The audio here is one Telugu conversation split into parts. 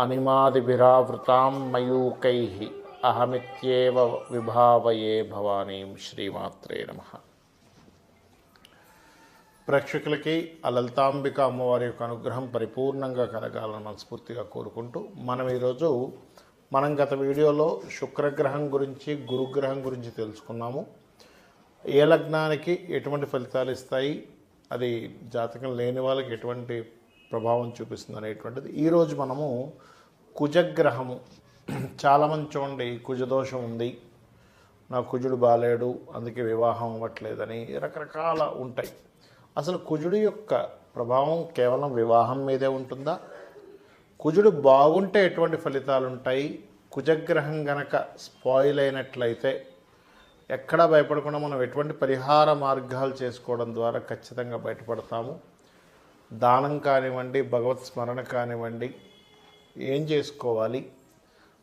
అనిమాదిభిరావృతాం మయూకై అహమిత్యేవ విభావయే భవానీం శ్రీమాత్రే నమ. ప్రేక్షకులకి ఆ లలితాంబిక అమ్మవారి యొక్క అనుగ్రహం పరిపూర్ణంగా కలగాలని మనస్ఫూర్తిగా కోరుకుంటూ మనం ఈరోజు మనం గత వీడియోలో శుక్రగ్రహం గురించి గురుగ్రహం గురించి తెలుసుకున్నాము. ఏ లగ్నానికి ఎటువంటి ఫలితాలు ఇస్తాయి? అది జాతకం లేని వాళ్ళకి ఎటువంటి ప్రభావం చూపిస్తుంది అనేటువంటిది. ఈరోజు మనము కుజగ్రహము. చాలామంది చూడండి కుజదోషం ఉంది నా కుజుడు బాలేడు అందుకే వివాహం అవ్వట్లేదని రకరకాల ఉంటాయి. అసలు కుజుడు యొక్క ప్రభావం కేవలం వివాహం మీదే ఉంటుందా? కుజుడు బాగుంటే ఎటువంటి ఫలితాలు ఉంటాయి? కుజగ్రహం గనక స్పాయిల్ అయినట్లయితే ఎక్కడా భయపడకుండా మనం ఎటువంటి పరిహార మార్గాలు చేసుకోవడం ద్వారా ఖచ్చితంగా బయటపడతాము. దానం కానివ్వండి భగవత్ స్మరణ కానివ్వండి ఏం చేసుకోవాలి?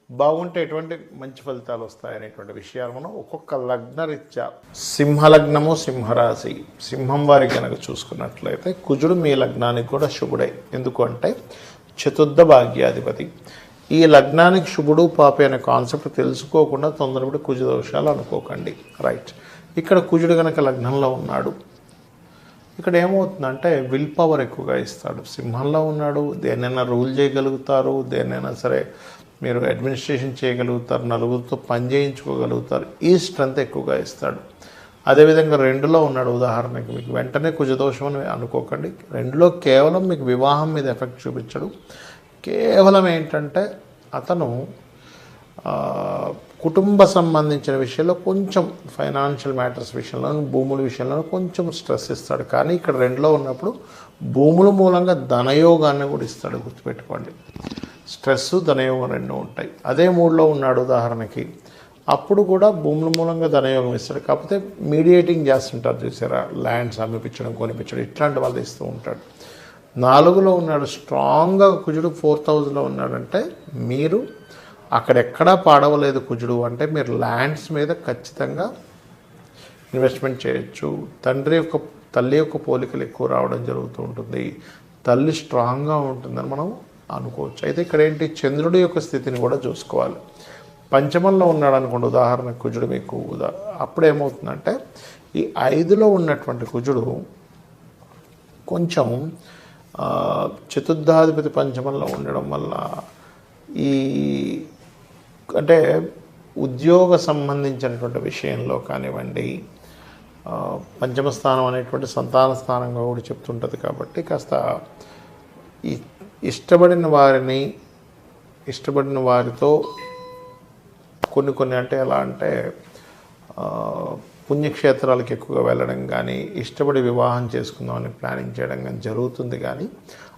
బాగుంటే ఎటువంటి మంచి ఫలితాలు వస్తాయనేటువంటి విషయాలు మనం ఒక్కొక్క లగ్నరీత్యా సింహలగ్నము సింహరాశి సింహం వారి కనుక చూసుకున్నట్లయితే కుజుడు మీ లగ్నానికి కూడా శుభుడే. ఎందుకంటే చతుర్థ భాగ్యాధిపతి. ఈ లగ్నానికి శుభుడు పాపి అనే కాన్సెప్ట్ తెలుసుకోకుండా తొందరపడి కుజ దోషాలు అనుకోకండి. రైట్ ఇక్కడ కుజుడు కనుక లగ్నంలో ఉన్నాడు ఇక్కడ ఏమవుతుందంటే విల్ పవర్ ఎక్కువగా ఇస్తాడు. సింహంలో ఉన్నాడు దేన్నైనా రూల్ చేయగలుగుతారు దేన్నైనా సరే మీరు అడ్మినిస్ట్రేషన్ చేయగలుగుతారు నలుగురితో పని చేయించుకోగలుగుతారు ఈ స్ట్రెంత్ ఎక్కువగా ఇస్తాడు. అదేవిధంగా రెండులో ఉన్నాడు ఉదాహరణకి మీకు వెంటనే కుజదోషం అని అనుకోకండి. రెండులో కేవలం మీకు వివాహం మీద ఎఫెక్ట్ చూపించడు. కేవలం ఏంటంటే అతను కుటుంబ సంబంధించిన విషయంలో కొంచెం ఫైనాన్షియల్ మ్యాటర్స్ విషయంలో భూముల విషయంలో కొంచెం స్ట్రెస్ ఇస్తాడు. కానీ ఇక్కడ రెండులో ఉన్నప్పుడు భూముల మూలంగా ధనయోగాన్ని కూడా ఇస్తాడు గుర్తుపెట్టుకోండి. స్ట్రెస్ ధనయోగం రెండు ఉంటాయి. అదే మూడులో ఉన్నాడు ఉదాహరణకి. అప్పుడు కూడా భూముల మూలంగా ధనయోగం ఇస్తాడు. కాకపోతే మీడియేటింగ్ చేస్తుంటారు చూసారా? ల్యాండ్స్ అమ్మిపించడం కొనిపించడం ఇట్లాంటి వాళ్ళు ఇస్తూ ఉంటాడు. నాలుగులో ఉన్నాడు స్ట్రాంగ్గా కుజుడు ఫోర్ థౌజండ్లో ఉన్నాడంటే మీరు అక్కడెక్కడా పాడవలేదు కుజుడు అంటే మీరు ల్యాండ్స్ మీద ఖచ్చితంగా ఇన్వెస్ట్మెంట్ చేయొచ్చు. తండ్రి యొక్క తల్లి యొక్క పోలికలు ఎక్కువ రావడం జరుగుతూ ఉంటుంది. తల్లి స్ట్రాంగ్గా ఉంటుందని మనం అనుకోవచ్చు. అయితే ఇక్కడ ఏంటి? చంద్రుడి యొక్క స్థితిని కూడా చూసుకోవాలి. పంచమంలో ఉన్నాడు అనుకోండి ఉదాహరణ కుజుడు మీకు ఉదా అప్పుడు ఏమవుతుందంటే ఈ ఐదులో ఉన్నటువంటి కుజుడు కొంచెం చతుర్థాధిపతి పంచమంలో ఉండడం వల్ల ఈ అంటే ఉద్యోగ సంబంధించినటువంటి విషయంలో కానివ్వండి పంచమ స్థానం అనేటువంటి సంతాన స్థానంగా కూడా చెప్తుంటుంది కాబట్టి కాస్త ఇష్టపడిన వారిని ఇష్టపడిన వారితో కొన్ని కొన్ని అంటే ఎలా అంటే పుణ్యక్షేత్రాలకు ఎక్కువగా వెళ్ళడం కానీ ఇష్టపడి వివాహం చేసుకుందామని ప్లానింగ్ చేయడం కానీ జరుగుతుంది కానీ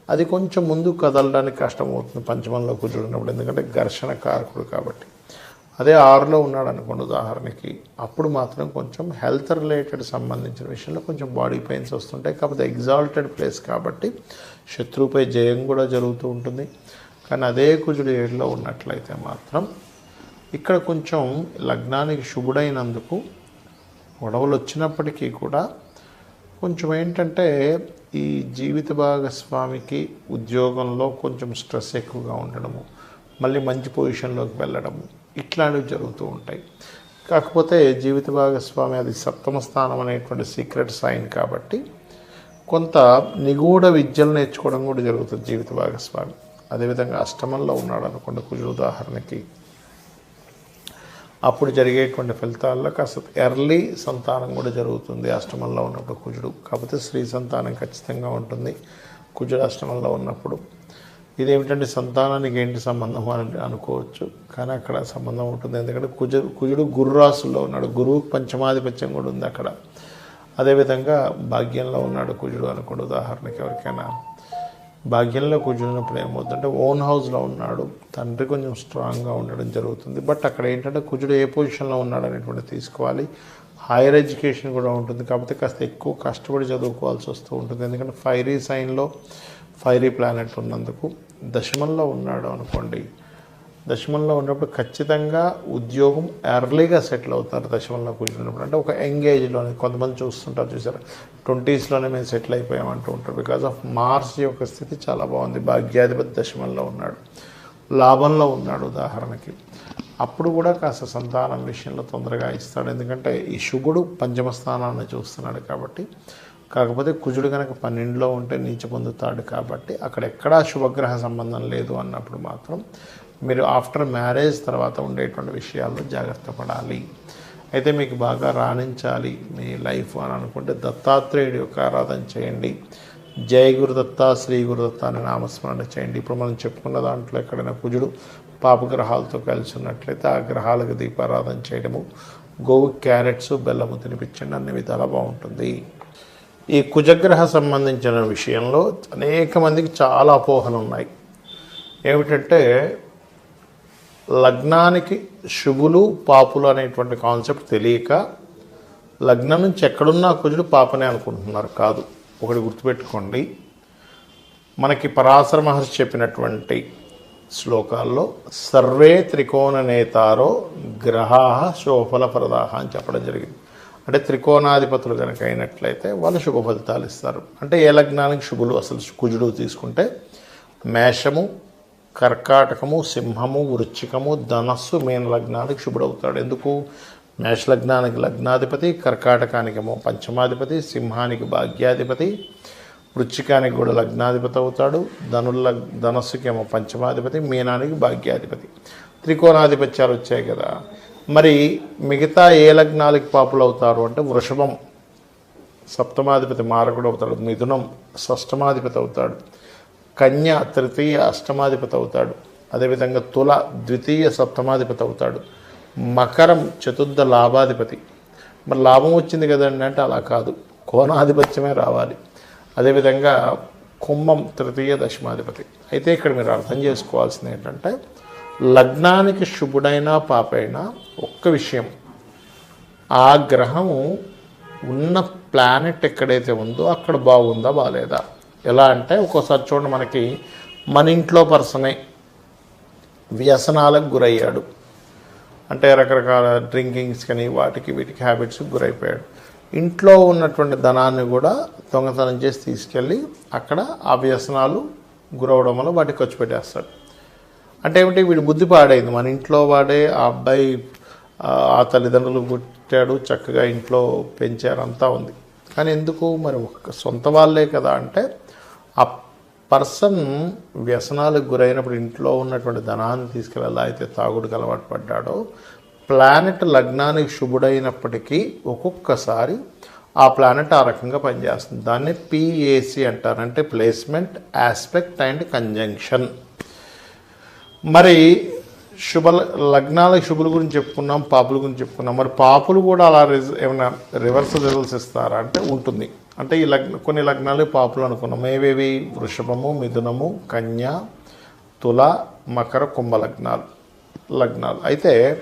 అది కొంచెం ముందు కదలడానికి కష్టమవుతుంది పంచమంలో కూర్చున్నప్పుడు ఎందుకంటే ఘర్షణ కారకుడు కాబట్టి. అదే ఆరులో ఉన్నాడు అనుకోండి ఉదాహరణకి అప్పుడు మాత్రం కొంచెం హెల్త్ రిలేటెడ్ సంబంధించిన విషయంలో కొంచెం బాడీ పెయిన్స్ వస్తుంటాయి కాకపోతే ఎగ్జాల్టెడ్ ప్లేస్ కాబట్టి శత్రువుపై జయం కూడా జరుగుతూ ఉంటుంది. కానీ అదే కుజుడు ఏడులో ఉన్నట్లయితే మాత్రం ఇక్కడ కొంచెం లగ్నానికి శుభుడైనందుకు గొడవలు వచ్చినప్పటికీ కూడా కొంచెం ఏంటంటే ఈ జీవిత భాగస్వామికి ఉద్యోగంలో కొంచెం స్ట్రెస్ ఎక్కువగా ఉండడము మళ్ళీ మంచి పొజిషన్లోకి వెళ్ళడము ఇట్లాంటివి జరుగుతూ ఉంటాయి. కాకపోతే జీవిత భాగస్వామి అది సప్తమ స్థానం అనేటువంటి సీక్రెట్ సైన్ కాబట్టి కొంత నిగూఢ విద్యలు నేర్చుకోవడం కూడా జరుగుతుంది జీవిత భాగస్వామి. అదేవిధంగా అష్టమంలో ఉన్నాడు అనుకోండి కుజుడు ఉదాహరణకి. అప్పుడు జరిగేటువంటి ఫలితాల్లో కాస్త ఎర్లీ సంతానం కూడా జరుగుతుంది. అష్టమంలో ఉన్నప్పుడు కుజుడు కాకపోతే స్త్రీ సంతానం ఖచ్చితంగా ఉంటుంది కుజుడు అష్టమంలో ఉన్నప్పుడు. ఇదేమిటంటే సంతానానికి ఏంటి సంబంధం అని అనుకోవచ్చు కానీ అక్కడ సంబంధం ఉంటుంది. ఎందుకంటే కుజ కుజుడు గురురాసుల్లో ఉన్నాడు గురువు పంచమాధిపత్యం కూడా ఉంది అక్కడ. అదేవిధంగా భాగ్యంలో ఉన్నాడు కుజుడు అనుకోండి ఉదాహరణకి ఎవరికైనా భాగ్యంలో కూర్చున్నప్పుడు ఏమవుతుందంటే ఓన్ హౌస్లో ఉన్నాడు. తండ్రి కొంచెం స్ట్రాంగ్గా ఉండడం జరుగుతుంది. బట్ అక్కడ ఏంటంటే కుజుడు ఏ పొజిషన్లో ఉన్నాడు అనేటువంటి తీసుకోవాలి. హైయర్ ఎడ్యుకేషన్ కూడా ఉంటుంది. కాకపోతే కాస్త ఎక్కువ కష్టపడి చదువుకోవాల్సి వస్తూ ఉంటుంది. ఎందుకంటే ఫైరీ సైన్లో ఫైరీ ప్లానెట్ ఉన్నందుకు దశమంలో ఉన్నాడు అనుకోండి. దశమంలో ఉన్నప్పుడు ఖచ్చితంగా ఉద్యోగం ఎర్లీగా సెటిల్ అవుతారు దశమంలో కూర్చున్నప్పుడు. అంటే ఒక ఎంగేజ్లోనే కొంతమంది చూస్తుంటారు చూసారు? ట్వంటీస్లోనే మేము సెటిల్ అయిపోయామంటూ ఉంటారు. బికాజ్ ఆఫ్ మార్స్ యొక్క స్థితి చాలా బాగుంది. భాగ్యాధిపతి దశమంలో ఉన్నాడు. లాభంలో ఉన్నాడు ఉదాహరణకి. అప్పుడు కూడా కాస్త సంతానం విషయంలో తొందరగా ఇస్తాడు. ఎందుకంటే ఈ శుభుడు పంచమ స్థానాన్ని చూస్తున్నాడు కాబట్టి. కాకపోతే కుజుడు కనుక పన్నెండులో ఉంటే నీచ పొందుతాడు కాబట్టి అక్కడ ఎక్కడా శుభగ్రహ సంబంధం లేదు అన్నప్పుడు మాత్రం మీరు ఆఫ్టర్ మ్యారేజ్ తర్వాత ఉండేటువంటి విషయాల్లో జాగ్రత్త పడాలి. అయితే మీకు బాగా రాణించాలి మీ లైఫ్ అని అనుకుంటే దత్తాత్రేయుడి యొక్క ఆరాధన చేయండి. జయ గురుదత్త శ్రీ గురుదత్త అనే నామస్మరణ చేయండి. ఇప్పుడు మనం చెప్పుకున్న దాంట్లో ఎక్కడైనా కుజుడు పాపగ్రహాలతో కలిసి ఉన్నట్లయితే ఆ గ్రహాలకు దీపారాధన చేయడము గోవు క్యారెట్స్ బెల్లము తినిపించండి. అన్ని విధాలా బాగుంటుంది. ఈ కుజగ్రహ సంబంధించిన విషయంలో అనేక మందికి చాలా అపోహలు ఉన్నాయి. ఏమిటంటే లగ్నానికి శుభులు పాపులు అనేటువంటి కాన్సెప్ట్ తెలియక లగ్నం నుంచి ఎక్కడున్నా కుజుడు పాపనే అనుకుంటున్నారు. కాదు. ఒకటి గుర్తుపెట్టుకోండి. మనకి పరాశర మహర్షి చెప్పినటువంటి శ్లోకాల్లో సర్వే త్రికోణ నేతారో గ్రహా శుభఫల ప్రదాహ అని చెప్పడం జరిగింది. అంటే త్రికోణాధిపతులు కనుక అయినట్లయితే వాళ్ళు శుభ ఫలితాలు ఇస్తారు. అంటే ఏ లగ్నానికి శుభులు అసలు కుజుడు తీసుకుంటే మేషము కర్కాటకము సింహము వృచ్చికము ధనస్సు మీన లగ్నానికి శుభుడవుతాడు. ఎందుకు? మేషలగ్నానికి లగ్నాధిపతి కర్కాటకానికేమో పంచమాధిపతి సింహానికి భాగ్యాధిపతి వృచ్చికానికి కూడా లగ్నాధిపతి అవుతాడు. ధనుల ధనస్సుకేమో పంచమాధిపతి మీనానికి భాగ్యాధిపతి. త్రికోణాధిపత్యాలు వచ్చాయి కదా. మరి మిగతా ఏ లగ్నాలకి పాపులు అవుతారు అంటే వృషభం. సప్తమాధిపతి మారకుడు అవుతాడు మిథునం షష్టమాధిపతి అవుతాడు. కన్య తృతీయ అష్టమాధిపతి అవుతాడు. అదేవిధంగా తుల ద్వితీయ సప్తమాధిపతి అవుతాడు. మకరం చతుర్థ లాభాధిపతి. మరి లాభం వచ్చింది కదండి అంటే అలా కాదు. కోణాధిపత్యమే రావాలి. అదేవిధంగా కుంభం తృతీయ దశమాధిపతి. అయితే ఇక్కడ మీరు అర్థం చేసుకోవాల్సింది ఏంటంటే లగ్నానికి శుభుడైనా పాపైనా ఒక్క విషయం. ఆ గ్రహము ఉన్న ప్లానెట్ ఎక్కడైతే ఉందో అక్కడ బాగుందా బాగాలేదా ఎలా అంటే ఒక్కోసారి చూడండి మనకి మన ఇంట్లో పర్సనే వ్యసనాలకు గురయ్యాడు. అంటే రకరకాల డ్రింకింగ్స్ కానీ వాటికి వీటికి హ్యాబిట్స్ గురైపోయాడు. ఇంట్లో ఉన్నటువంటి ధనాన్ని కూడా దొంగతనం చేసి తీసుకెళ్ళి అక్కడ ఆ వ్యసనాలు గురవడం వల్ల వాటికి ఖర్చు పెట్టేస్తాడు. అంటే ఏమిటి? వీడు బుద్ధి పాడైంది. మన ఇంట్లో వాడే ఆ అబ్బాయి ఆ ఆ తల్లిదండ్రులు పుట్టాడు చక్కగా ఇంట్లో పెంచారు అంతా ఉంది. కానీ ఎందుకు? మరి ఒక్క సొంత వాళ్ళే కదా అంటే ఆ పర్సన్ వ్యసనాలకు గురైనప్పుడు ఇంట్లో ఉన్నటువంటి ధనాన్ని తీసుకెళ్ళి అయితే తాగుడుకు అలవాటు పడ్డాడో. ప్లానెట్ లగ్నానికి శుభుడైనప్పటికీ ఒక్కొక్కసారి ఆ ప్లానెట్ ఆ రకంగా పనిచేస్తుంది. దాన్ని పిఏసి అంటారు. అంటే ప్లేస్మెంట్ ఆస్పెక్ట్ అండ్ కంజంక్షన్. మరి శుభ లగ్నాల శుభుల గురించి చెప్పుకున్నాం పాపుల గురించి చెప్పుకున్నాం. మరి పాపులు కూడా అలా రిజ ఏమైనా రివర్స్ రిజల్ట్స్ ఇస్తారా? అంటే ఉంటుంది. అంటే ఈ లగ్న కొన్ని లగ్నాలు పాపులు అనుకున్నాం. ఏవేవి? వృషభము మిథునము కన్య తుల మకర కుంభ లగ్నాలు. లగ్నాలు. అయితే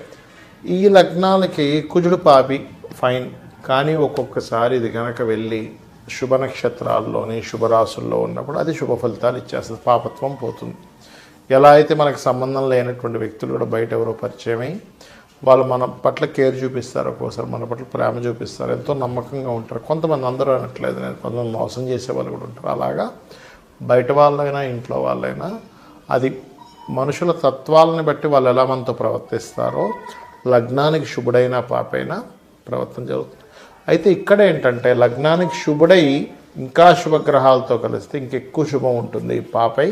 ఈ లగ్నాలకి కుజుడు పాపి ఫైన్. కానీ ఒక్కొక్కసారి ఇది కనుక వెళ్ళి శుభ నక్షత్రాల్లోని శుభరాశుల్లో ఉన్నప్పుడు అది శుభ ఫలితాలు ఇచ్చేస్తుంది. పాపత్వం పోతుంది. ఎలా అయితే మనకు సంబంధం లేనటువంటి వ్యక్తులు కూడా బయట ఎవరో పరిచయమై వాళ్ళు మన పట్ల కేర్ చూపిస్తారు ఒక్కోసారి మన పట్ల ప్రేమ చూపిస్తారు ఎంతో నమ్మకంగా ఉంటారు. కొంతమంది అందరూ అనట్లేదు నేను కొంతమంది మోసం చేసే వాళ్ళు కూడా ఉంటారు. అలాగా బయట వాళ్ళైనా ఇంట్లో వాళ్ళైనా అది మనుషుల తత్వాలని బట్టి వాళ్ళు ఎలా మనతో ప్రవర్తిస్తారో లగ్నానికి శుభుడైన పాపైనా ప్రవర్తన జరుగుతుంది. అయితే ఇక్కడ ఏంటంటే లగ్నానికి శుభుడై ఇంకా శుభగ్రహాలతో కలిస్తే ఇంకెక్కువ శుభం ఉంటుంది పాపై.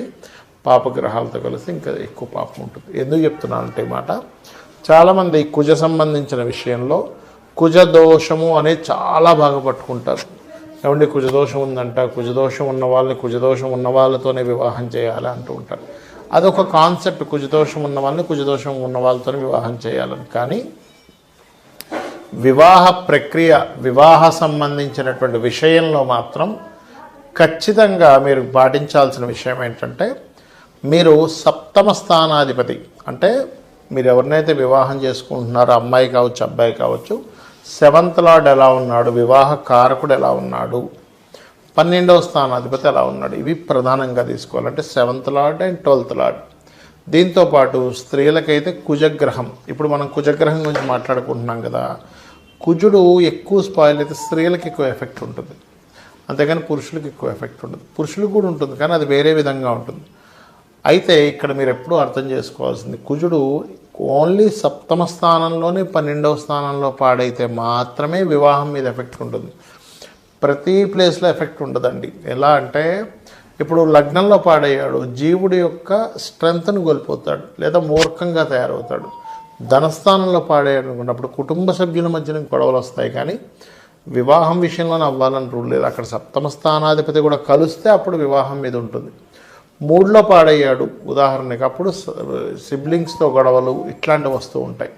పాపగ్రహాలతో కలిసి ఇంకా ఎక్కువ పాపం ఉంటుంది. ఎందుకు చెప్తున్నానంటే అంటే మాట చాలామంది కుజ సంబంధించిన విషయంలో కుజ దోషము అనేది చాలా బాగా పట్టుకుంటారు. ఏమండి కుజదోషం ఉందంట కుజదోషం ఉన్న వాళ్ళని కుజదోషం ఉన్న వాళ్ళతోనే వివాహం చేయాలి అంటూ ఉంటారు. అదొక కాన్సెప్ట్ కుజదోషం ఉన్న వాళ్ళని కుజదోషం ఉన్న వాళ్ళతోనే వివాహం చేయాలని. కానీ వివాహ ప్రక్రియ వివాహ సంబంధించినటువంటి విషయంలో మాత్రం ఖచ్చితంగా మీరు పాటించాల్సిన విషయం ఏంటంటే మీరు సప్తమ స్థానాధిపతి. అంటే మీరు ఎవరినైతే వివాహం చేసుకుంటున్నారో అమ్మాయి కావచ్చు అబ్బాయి కావచ్చు సెవెంత్ లార్డ్ ఎలా ఉన్నాడు వివాహ కారకుడు ఎలా ఉన్నాడు పన్నెండవ స్థానాధిపతి ఎలా ఉన్నాడు ఇవి ప్రధానంగా తీసుకోవాలంటే seventh lord and twelfth lord. దీంతో పాటు స్త్రీలకైతే కుజగ్రహం. ఇప్పుడు మనం కుజగ్రహం గురించి మాట్లాడుకుంటున్నాం కదా. కుజుడు ఎక్కువ స్పాయిల్ అయితే స్త్రీలకు ఎక్కువ ఎఫెక్ట్ ఉంటుంది. అంతేగాని పురుషులకు ఎక్కువ ఎఫెక్ట్ ఉంటుంది. పురుషులకు కూడా ఉంటుంది కానీ అది వేరే విధంగా ఉంటుంది. అయితే ఇక్కడ మీరు ఎప్పుడూ అర్థం చేసుకోవాల్సింది కుజుడు ఓన్లీ సప్తమ స్థానంలోనే పన్నెండవ స్థానంలో పాడైతే మాత్రమే వివాహం మీద ఎఫెక్ట్ ఉంటుంది. ప్రతి ప్లేస్లో ఎఫెక్ట్ ఉండదండి. ఎలా అంటే ఇప్పుడు లగ్నంలో పాడయ్యాడు జీవుడి యొక్క స్ట్రెంగ్త్ను కోల్పోతాడు లేదా మూర్ఖంగా తయారవుతాడు. ధనస్థానంలో పాడేయడం అనుకున్నప్పుడు కుటుంబ సభ్యుల మధ్యన గొడవలు వస్తాయి. కానీ వివాహం విషయంలోనే అవ్వాలని రూల్ లేదు. అక్కడ సప్తమ స్థానాధిపతి కూడా కలిస్తే అప్పుడు వివాహం మీద ఉంటుంది. మూడులో పాడయ్యాడు. ఉదాహరణకి అప్పుడు సిబ్లింగ్స్తో గొడవలు ఇట్లాంటివి వస్తూ ఉంటాయి.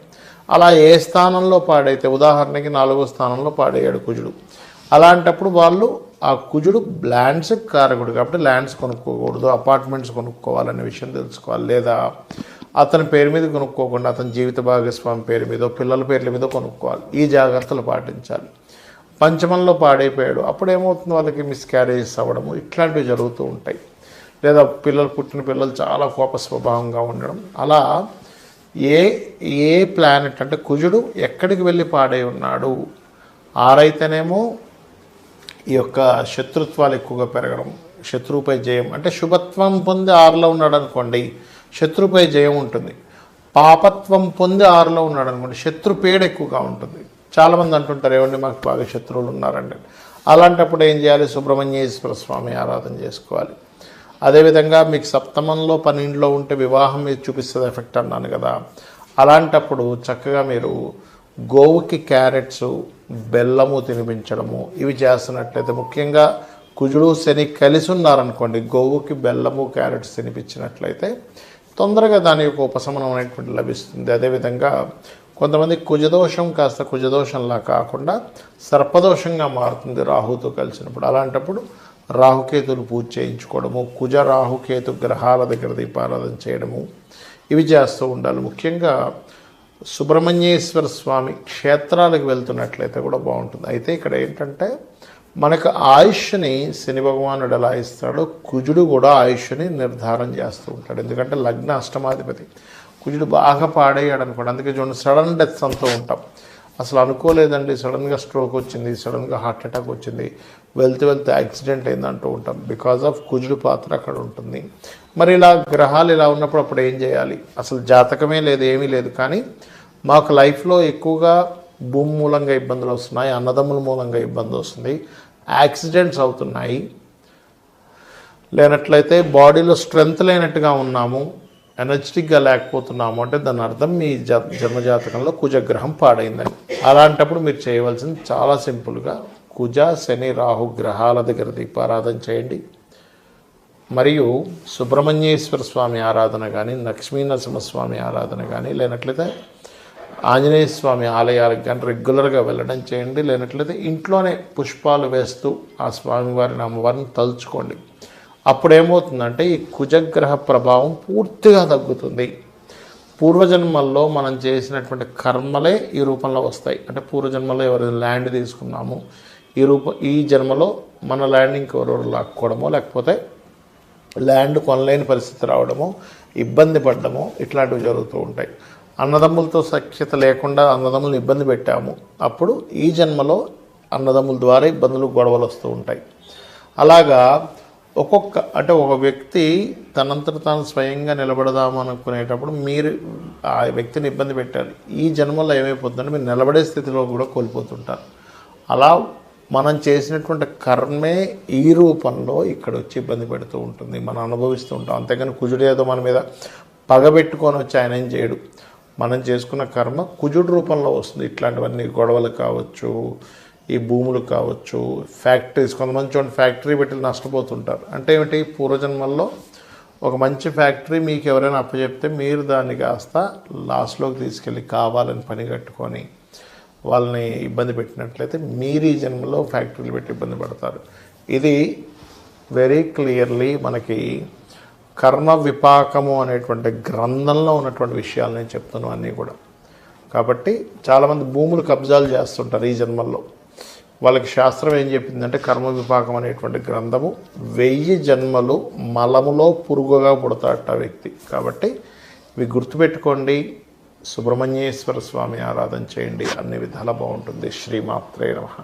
అలా ఏ స్థానంలో పాడైతే ఉదాహరణకి నాలుగో స్థానంలో పాడయ్యాడు కుజుడు. అలాంటప్పుడు వాళ్ళు ఆ కుజుడు ల్యాండ్స్ కారకుడు కాబట్టి ల్యాండ్స్ కొనుక్కోకూడదు అపార్ట్మెంట్స్ కొనుక్కోవాలనే విషయం తెలుసుకోవాలి. లేదా అతని పేరు మీద కొనుక్కోకుండా అతని జీవిత భాగస్వామి పేరు మీద పిల్లల పేర్ల మీద కొనుక్కోవాలి. ఈ జాగ్రత్తలు పాటించాలి. పంచమంలో పాడైపోయాడు. అప్పుడు ఏమవుతుంది వాళ్ళకి? మిస్క్యారేజెస్ అవ్వడము. ఇట్లాంటివి జరుగుతూ ఉంటాయి. లేదా పిల్లలు పుట్టిన పిల్లలు చాలా కోప స్వభావంగా ఉండడం. అలా ఏ ఏ ప్లానెట్ అంటే కుజుడు ఎక్కడికి వెళ్ళి పాడై ఉన్నాడు? ఆరైతేనేమో ఈ యొక్క శత్రుత్వాలు ఎక్కువగా పెరగడం. శత్రువుపై జయం అంటే శుభత్వం పొంది ఆరులో ఉన్నాడు అనుకోండి శత్రుపై జయం ఉంటుంది. పాపత్వం పొంది ఆరులో ఉన్నాడు అనుకోండి శత్రుపేడ ఎక్కువగా ఉంటుంది. చాలామంది అంటుంటారు ఏమండి మాకు బాగా శత్రువులు ఉన్నారండి? అలాంటప్పుడు ఏం చేయాలి? సుబ్రహ్మణ్యేశ్వర స్వామి ఆరాధన చేసుకోవాలి. అదేవిధంగా మీకు సప్తమంలో పన్నెండులో ఉంటే వివాహం మీద చూపిస్తుంది ఎఫెక్ట్ అన్నాను కదా. అలాంటప్పుడు చక్కగా మీరు గోవుకి క్యారెట్స్ బెల్లము తినిపించడము ఇవి చేస్తున్నట్లయితే ముఖ్యంగా కుజుడు శని కలిసి ఉన్నారనుకోండి గోవుకి బెల్లము క్యారెట్స్ తినిపించినట్లయితే తొందరగా దాని యొక్క ఉపశమనం అనేటువంటి లభిస్తుంది. అదేవిధంగా కొంతమంది కుజదోషం కాస్త కుజదోషంలా కాకుండా సర్పదోషంగా మారుతుంది రాహుతో కలిసినప్పుడు. అలాంటప్పుడు రాహుకేతులు పూజ చేయించుకోవడము కుజ రాహుకేతు గ్రహాల దగ్గర దీపారాధన చేయడము ఇవి చేస్తూ ఉండాలి. ముఖ్యంగా సుబ్రహ్మణ్యేశ్వర స్వామి క్షేత్రాలకు వెళ్తున్నట్లయితే కూడా బాగుంటుంది. అయితే ఇక్కడ ఏంటంటే మనకు ఆయుష్ని శని భగవానుడు ఎలా ఇస్తాడో కుజుడు కూడా ఆయుష్ని నిర్ధారణ చేస్తూ ఉంటాడు. ఎందుకంటే లగ్న అష్టమాధిపతి. కుజుడు బాగా పాడయ్యాడు అనుకోండి అందుకే చూడండి సడన్ డెత్స్ అంతా ఉంటాం. అసలు అనుకోలేదండి. సడన్గా స్ట్రోక్ వచ్చింది సడన్గా హార్ట్ అటాక్ వచ్చింది. వెళ్తూ వెళ్తే యాక్సిడెంట్ అయిందంటూ ఉంటాం. బికాజ్ ఆఫ్ కుజుడు పాత్ర అక్కడ ఉంటుంది. మరి ఇలా గ్రహాలు ఇలా ఉన్నప్పుడు అప్పుడు ఏం చేయాలి? అసలు జాతకమే లేదు ఏమీ లేదు. కానీ మాకు లైఫ్లో ఎక్కువగా భూమి మూలంగా ఇబ్బందులు వస్తున్నాయి అన్నదమ్ముల మూలంగా ఇబ్బంది వస్తుంది. యాక్సిడెంట్స్ అవుతున్నాయి. లేనట్లయితే బాడీలో స్ట్రెంగ్త్ లేనట్టుగా ఉన్నాము. ఎనర్జెటిక్గా లేకపోతున్నాము అంటే దాని అర్థం మీ జ జన్మజాతకంలో కుజగ్రహం పాడైందని అలాంటప్పుడు మీరు చేయవలసింది చాలా సింపుల్గా కుజ శని రాహు గ్రహాల దగ్గర దీపారాధన చేయండి. మరియు సుబ్రహ్మణ్యేశ్వర స్వామి ఆరాధన కానీ లక్ష్మీ నరసింహస్వామి ఆరాధన కానీ లేనట్లయితే ఆంజనేయ స్వామి ఆలయాలకు కానీ రెగ్యులర్గా వెళ్ళడం చేయండి. లేనట్లయితే ఇంట్లోనే పుష్పాలు వేస్తూ ఆ స్వామివారిని అమ్మవారిని తలుచుకోండి. అప్పుడు ఏమవుతుందంటే ఈ కుజగ్రహ ప్రభావం పూర్తిగా తగ్గుతుంది. పూర్వజన్మల్లో మనం చేసినటువంటి కర్మలే ఈ రూపంలో వస్తాయి. అంటే పూర్వజన్మలో ఎవరైనా ల్యాండ్ తీసుకున్నాము ఈ రూప ఈ జన్మలో మన ల్యాండ్ ఇంకెవరెవరు లాక్కోవడమో లేకపోతే ల్యాండ్ కొనలేని పరిస్థితి రావడము ఇబ్బంది పడ్డమో ఇట్లాంటివి జరుగుతూ ఉంటాయి. అన్నదమ్ములతో సఖ్యత లేకుండా అన్నదమ్ములను ఇబ్బంది పెట్టాము అప్పుడు ఈ జన్మలో అన్నదమ్ముల ద్వారా ఇబ్బందులు గొడవలు వస్తూ ఉంటాయి. అలాగా ఒక్కొక్క అంటే ఒక వ్యక్తి తనంతట తాను స్వయంగా నిలబడదామనుకునేటప్పుడు మీరు ఆ వ్యక్తిని ఇబ్బంది పెట్టారు ఈ జన్మలో ఏమైపోతుందంటే మీరు నిలబడే స్థితిలో కూడా కోల్పోతుంటారు. అలా మనం చేసినటువంటి కర్మే ఈ రూపంలో ఇక్కడ వచ్చి ఇబ్బంది పెడుతూ ఉంటుంది. మనం అనుభవిస్తూ ఉంటాం. అంతేగాని కుజుడు ఏదో మన మీద పగబెట్టుకొని వచ్చి ఆయన ఏం చేయడు. మనం చేసుకున్న కర్మ కుజుడు రూపంలో వస్తుంది. ఇట్లాంటివన్నీ గొడవలు కావచ్చు ఈ భూములు కావచ్చు ఫ్యాక్టరీస్ కొంతమంది చూడండి ఫ్యాక్టరీ పెట్టి నష్టపోతుంటారు. అంటే ఏమిటి? పూర్వజన్మల్లో ఒక మంచి ఫ్యాక్టరీ మీకు ఎవరైనా అప్పచెప్తే మీరు దాన్ని కాస్త లాస్ట్లోకి తీసుకెళ్ళి కావాలని పని కట్టుకొని వాళ్ళని ఇబ్బంది పెట్టినట్లయితే మీరు ఈ జన్మలో ఫ్యాక్టరీలు పెట్టి ఇబ్బంది పడతారు. ఇది వెరీ క్లియర్లీ మనకి కర్మ విపాకము అనేటువంటి గ్రంథంలో ఉన్నటువంటి విషయాలు నేను చెప్తున్నాను అన్నీ కూడా. కాబట్టి చాలామంది భూములు కబ్జాలు చేస్తుంటారు ఈ జన్మల్లో. వాళ్ళకి శాస్త్రం ఏం చెప్పిందంటే కర్మ విపాకం అనేటువంటి గ్రంథము వెయ్యి జన్మలు మలములో పురుగుగా పుడతాట ఆ వ్యక్తి. కాబట్టి ఇవి గుర్తుపెట్టుకోండి సుబ్రహ్మణ్యేశ్వర స్వామి ఆరాధన చేయండి అన్ని విధాలా బాగుంటుంది. శ్రీమాత్రే నమ.